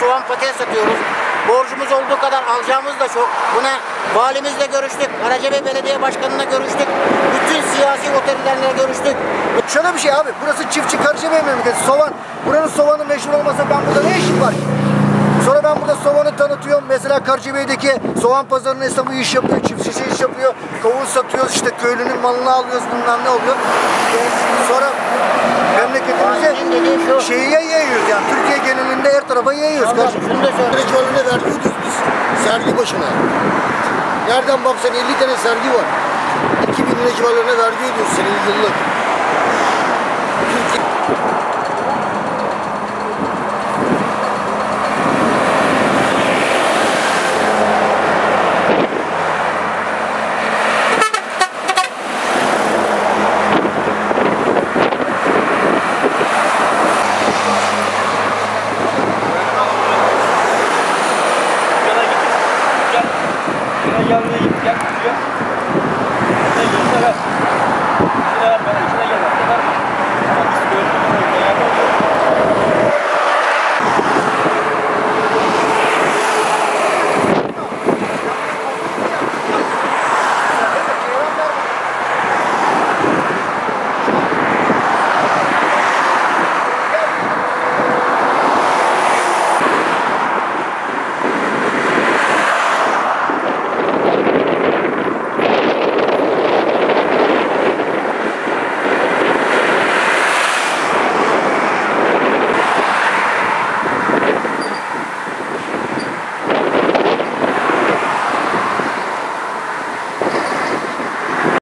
soğan patates satıyoruz. Borcumuz olduğu kadar alacağımız da çok. Buna valimizle görüştük. Karacabey Belediye Başkanı'na görüştük. Bütün siyasi otoritelerle görüştük. Şöyle bir şey abi, burası çiftçi Karacabey memleketi. Soğan, buranın soğanı meşhur olmasa ben burada ne işim var? Sonra ben burada soğanı tanıtıyorum. Mesela Karacabey'deki soğan pazarının hesabı iş yapıyor, çiftçi iş yapıyor. Kavun satıyoruz, işte köylünün malını alıyoruz, bilmem ne oluyor. Sonra memleketimize şeyi tarafa yayıyoruz tamam, kardeşim. Şunu da söyle. Kivarını vermiyoruz biz sergi başına. Nereden baksan 50 tane sergi var. 2000 lira civarlarına vergi ödüyoruz senin yıllık. Hemen yanına git, gel kutuya. Ne gösterer. İçine ver bana, içine gel.